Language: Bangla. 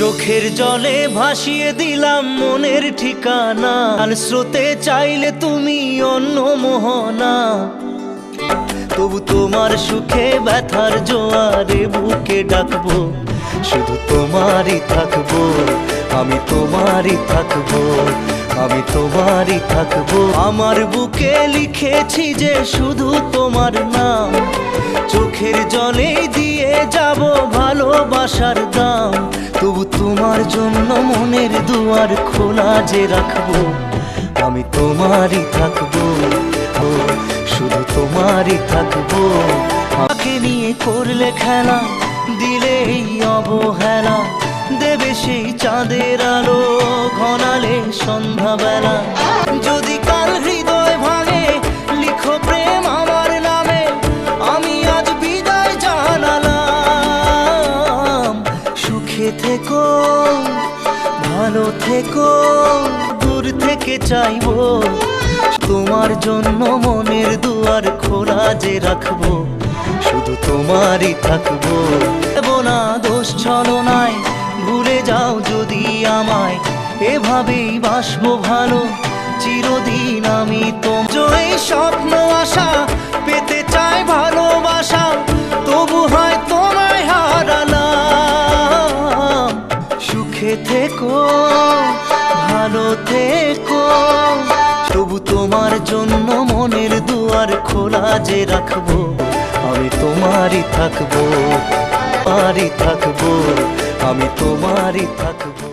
চোখের জলে ভাসিয়ে দিলাম মনের ঠিকানা। আর স্রোতে চাইলে তুমি অন্য মোহনা। তবু তোমার সুখে ব্যথার জোয়ারে বুকে ডাকবো, শুধু তোমারই থাকব, আমি তোমারই থাকব, আমি তোমারই থাকব। আমার বুকে লিখেছি যে শুধু তোমার নাম, চোখের জলে দিয়ে যাব ভালোবাসার দাম। তবু তোমার জন্য মনের দুয়ার খোলা যে রাখব, আমি তোমারই থাকব। শুধু তোমারই থাকব। আমাকে নিয়ে করলে খেলা, দিলে এই অবহেলা। দেবে সেই চাঁদের আলো, ঘনালে সন্ধ্যাবেলা। যদি ভালো থেকো, দূর থেকে চাইব। তোমার জন্য মনের দুয়ার খোলা যে রাখব, শুধু তোমারই থাকব। না দোষ ছলনায় ভুলে যাও যদি আমায়। এভাবেই বাসবো ভালো, চিরদিন আমি তোমার স্বপ্ন থেকো, ভালো থেকো। তবু তোমার জন্য মনের দুয়ার খোলা যে রাখব, আমি তোমারই থাকব তোমারই থাকব, আমি তোমারই থাকব।